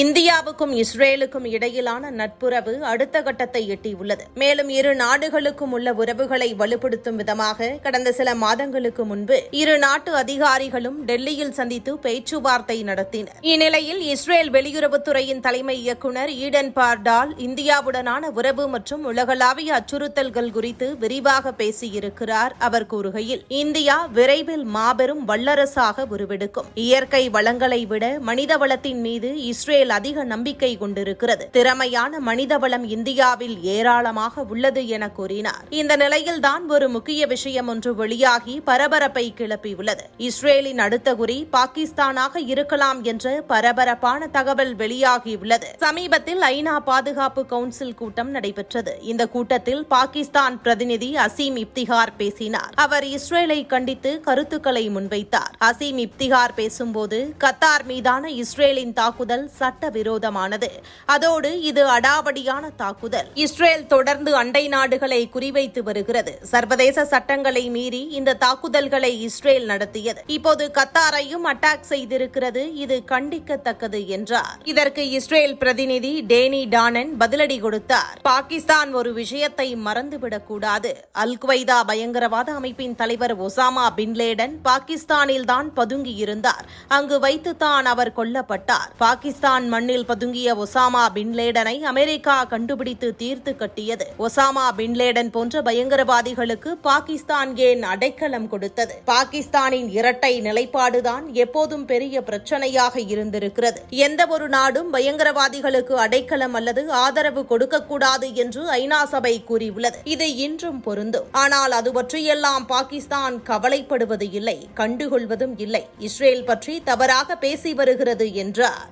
இந்தியாவுக்கும் இஸ்ரேலுக்கும் இடையிலான நட்புறவு அடுத்த கட்டத்தை எட்டியுள்ளது. மேலும் இரு நாடுகளுக்கும் உள்ள உறவுகளை வலுப்படுத்தும் விதமாக கடந்த சில மாதங்களுக்கு முன்பு இரு நாட்டு அதிகாரிகளும் டெல்லியில் சந்தித்து பேச்சுவார்த்தை நடத்தினர். இந்நிலையில் இஸ்ரேல் வெளியுறவுத்துறையின் தலைமை இயக்குநர் ஈடன் பார்டால் இந்தியாவுடனான உறவு மற்றும் உலகளாவிய அச்சுறுத்தல்கள் குறித்து விரிவாக பேசியிருக்கிறார் அவர் கூறுகையில் இந்தியா விரைவில் மாபெரும் வல்லரசாக உருவெடுக்கும். இயற்கை வளங்களை விட மனித வளத்தின் மீது இஸ்ரேல் அதிக நம்பிக்கை கொண்டிருக்கிறது. திறமையான மனிதவளம் இந்தியாவில் ஏராளமாக உள்ளது என கூறினார். இந்த நிலையில்தான் ஒரு முக்கிய விஷயம் ஒன்று வெளியாகி பரபரப்பை கிளப்பியுள்ளது இஸ்ரேலின் அடுத்த குறி பாகிஸ்தானாக இருக்கலாம் என்ற பரபரப்பான தகவல் வெளியாகியுள்ளது சமீபத்தில் ஐநா பாதுகாப்பு கவுன்சில் கூட்டம் நடைபெற்றது. இந்த கூட்டத்தில் பாகிஸ்தான் பிரதிநிதி அசீம் இப்திகார் பேசினார். அவர் இஸ்ரேலை கண்டித்து கருத்துக்களை முன்வைத்தார். அசீம் இப்திகார் பேசும்போது கத்தார் மீதான இஸ்ரேலின் தாக்குதல் சட்ட சட்டவிரோதமானது. அதோடு இது அடாவடியான தாக்குதல். இஸ்ரேல் தொடர்ந்து அண்டை நாடுகளை குறிவைத்து வருகிறது. சர்வதேச சட்டங்களை மீறி இந்த தாக்குதல்களை இஸ்ரேல் நடத்தியது. இப்போது கத்தாரையும் அட்டாக் செய்திருக்கிறது. இது கண்டிக்கத்தக்கது என்றார். இதற்கு இஸ்ரேல் பிரதிநிதி டேனி டானன் பதிலடி கொடுத்தார். பாகிஸ்தான் ஒரு விஷயத்தை மறந்துவிடக்கூடாது. அல் குவைதா பயங்கரவாத அமைப்பின் தலைவர் ஒசாமா பின்லேடன் பாகிஸ்தானில் தான் பதுங்கியிருந்தார். அங்கு வைத்துத்தான் அவர் கொல்லப்பட்டார். பாகிஸ்தான் மண்ணில் பதுங்கிய ஒசாமா பின்லேடனை அமெரிக்கா கண்டுபிடித்து தீர்த்து கட்டியது. ஒசாமா பின்லேடன் போன்ற பயங்கரவாதிகளுக்கு பாகிஸ்தான் ஏன் அடைக்கலம் கொடுத்தது? பாகிஸ்தானின் இரட்டை நிலைப்பாடுதான் எப்போதும் பெரிய பிரச்சனையாக இருந்திருக்கிறது. எந்த ஒரு நாடும் பயங்கரவாதிகளுக்கு அடைக்கலம் அல்லது ஆதரவு கொடுக்கக்கூடாது என்று ஐநா சபை கூறியுள்ளது. இது இன்றும் பொருந்தும். ஆனால் அது பற்றியெல்லாம் பாகிஸ்தான் கவலைப்படுவது இல்லை கண்டுகொள்வதும் இல்லை. இஸ்ரேல் பற்றி தவறாக பேசி வருகிறது என்றார்.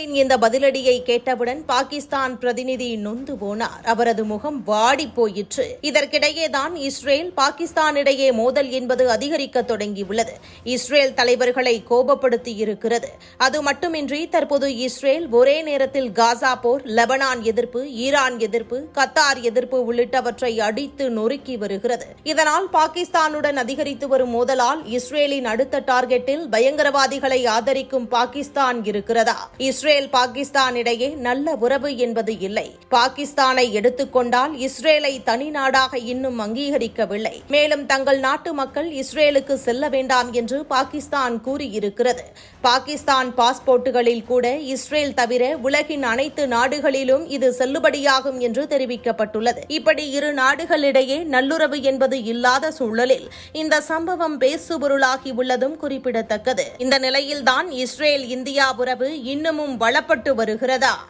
இஸ்ரேலின் இந்த பதிலடியை கேட்டவுடன் பாகிஸ்தான் பிரதிநிதி நொந்து போனார். அவரது முகம் வாடி போயிற்று. இதற்கிடையேதான் இஸ்ரேல் பாகிஸ்தானிடையே மோதல் என்பது அதிகரிக்க தொடங்கியுள்ளது. இஸ்ரேல் தலைவர்களை கோபப்படுத்தி இருக்கிறது. அது மட்டுமின்றி தற்போது இஸ்ரேல் ஒரே நேரத்தில் காசா போர் லெபனான் எதிர்ப்பு ஈரான் எதிர்ப்பு கத்தார் எதிர்ப்பு உள்ளிட்டவற்றை அடித்து நொறுக்கி வருகிறது. இதனால் பாகிஸ்தானுடன் அதிகரித்து வரும் மோதலால் இஸ்ரேலின் அடுத்த டார்கெட்டில் பயங்கரவாதிகளை ஆதரிக்கும் பாகிஸ்தான் இருக்கிறதா? இஸ்ரேல் பாகிஸ்தான் இடையே நல்ல உறவு என்பது இல்லை. பாகிஸ்தானை எடுத்துக்கொண்டால் இஸ்ரேலை தனி நாடாக இன்னும் அங்கீகரிக்கவில்லை. மேலும் தங்கள் நாட்டு மக்கள் இஸ்ரேலுக்கு செல்ல வேண்டாம் என்று பாகிஸ்தான் கூறியிருக்கிறது. பாகிஸ்தான் பாஸ்போர்ட்டுகளில் கூட இஸ்ரேல் தவிர உலகின் அனைத்து நாடுகளிலும் இது செல்லுபடியாகும் என்று தெரிவிக்கப்பட்டுள்ளது. இப்படி இரு நாடுகளிடையே நல்லுறவு என்பது இல்லாத சூழலில் இந்த சம்பவம் பேசுபொருளாகி உள்ளதும் குறிப்பிடத்தக்கது. இந்த நிலையில்தான் இஸ்ரேல் இந்தியா உறவு இன்னமும் வளப்பட்டு வருகிறதா?